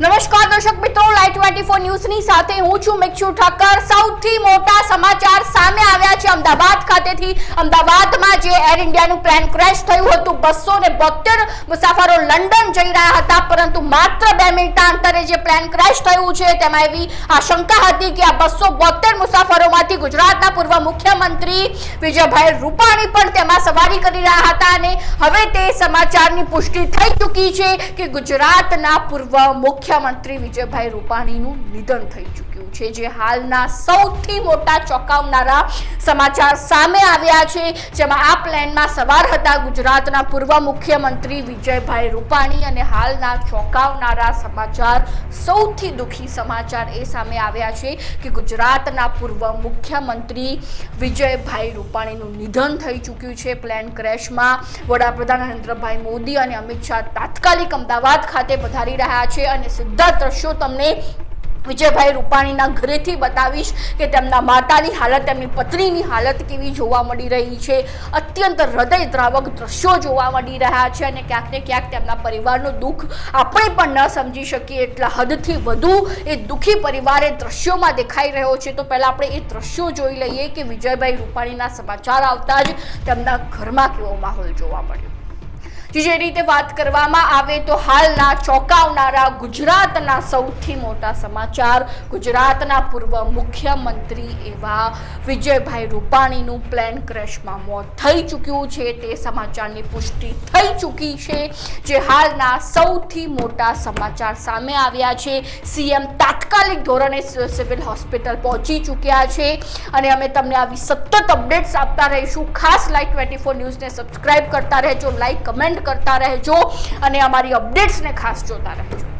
નમસ્કાર દર્શક મિત્રો ટ્વેન્ટી ફોર ન્યૂઝની સાથે હું છું મિક્ષુ ઠક્કર. સૌથી મોટા સમાચાર સામે આવ્યા છે અમદાવાદ ખાતેથી. અમદાવાદમાં જે એર ઇન્ડિયાનું પ્લેન ક્રેશ થયું હતું, બસો ને બોતેર મુસાફરો લંડન જઈ રહ્યા હતા, પરંતુ માત્ર બે મિનિટના અંતરે જે પ્લેન ક્રેશ થયું છે, તેમાં એવી આશંકા હતી કે આ બસો બોતેર મુસાફરોમાંથી ગુજરાતના પૂર્વ મુખ્યમંત્રી વિજયભાઈ રૂપાણી પણ તેમાં સવારી કરી રહ્યા હતા અને હવે તે સમાચારની પુષ્ટિ થઈ ચૂકી છે કે ગુજરાતના પૂર્વ મુખ્યમંત્રી વિજયભાઈ રૂપાણીનું નિધન થઈ ચૂક્યું છે, જે હાલના સૌથી મોટા ચોંકાવનારા સમાચાર સામે આવ્યા છે. જેમાં આ પ્લેનમાં સવાર હતા ગુજરાતના પૂર્વ મુખ્યમંત્રી વિજયભાઈ રૂપાણી અને હાલના ચોંકાવનારા સમાચાર, સૌથી દુઃખી સમાચાર એ સામે આવ્યા છે કે ગુજરાતના પૂર્વ મુખ્યમંત્રી વિજયભાઈ રૂપાણીનું નિધન થઈ ચૂક્યું છે. પ્લેન ક્રેશમાં વડાપ્રધાન નરેન્દ્રભાઈ મોદી અને અમિત શાહ તાત્કાલિક અમદાવાદ ખાતે પધારી રહ્યા છે અને સીધા દ્રશ્યો તમને વિજયભાઈ રૂપાણીના ઘરેથી બતાવીશ કે તેમના માતાની હાલત, તેમની પત્નીની હાલત કેવી જોવા મળી રહી છે. અત્યંત હૃદયદ્રાવક દ્રશ્યો જોવા મળી રહ્યા છે અને ક્યાંક ને ક્યાંક તેમના પરિવારનું દુઃખ આપણે પણ ન સમજી શકીએ એટલા હદથી વધુ એ દુઃખી પરિવારે દ્રશ્યોમાં દેખાઈ રહ્યો છે. તો પહેલાં આપણે એ દ્રશ્યો જોઈ લઈએ કે વિજયભાઈ રૂપાણીના સમાચાર આવતા જ તેમના ઘરમાં કેવો માહોલ જોવા મળ્યો. જે રીતે વાત કરવામાં આવે તો હાલના ચોંકાવનારા ગુજરાતના સૌથી મોટા સમાચાર, ગુજરાતના પૂર્વ મુખ્યમંત્રી એવા વિજયભાઈ રૂપાણીનું પ્લેન ક્રેશમાં મોત થઈ ચૂક્યું છે. તે સમાચારની પુષ્ટિ થઈ ચૂકી છે જે હાલના સૌથી મોટા સમાચાર સામે આવ્યા છે. સીએમ તાત્કાલિક ધોરણે સિવિલ હોસ્પિટલ પહોંચી ચૂક્યા છે અને અમે તમને આવી સતત અપડેટ્સ આપતા રહીશું. ખાસ લાઈક ટ્વેન્ટી ફોર ન્યૂઝને સબસ્ક્રાઈબ કરતા રહેજો. લાઈક કમેન્ટ કરતા રહેજો અને અમારી અપડેટ્સને ખાસ જોતા રહેજો.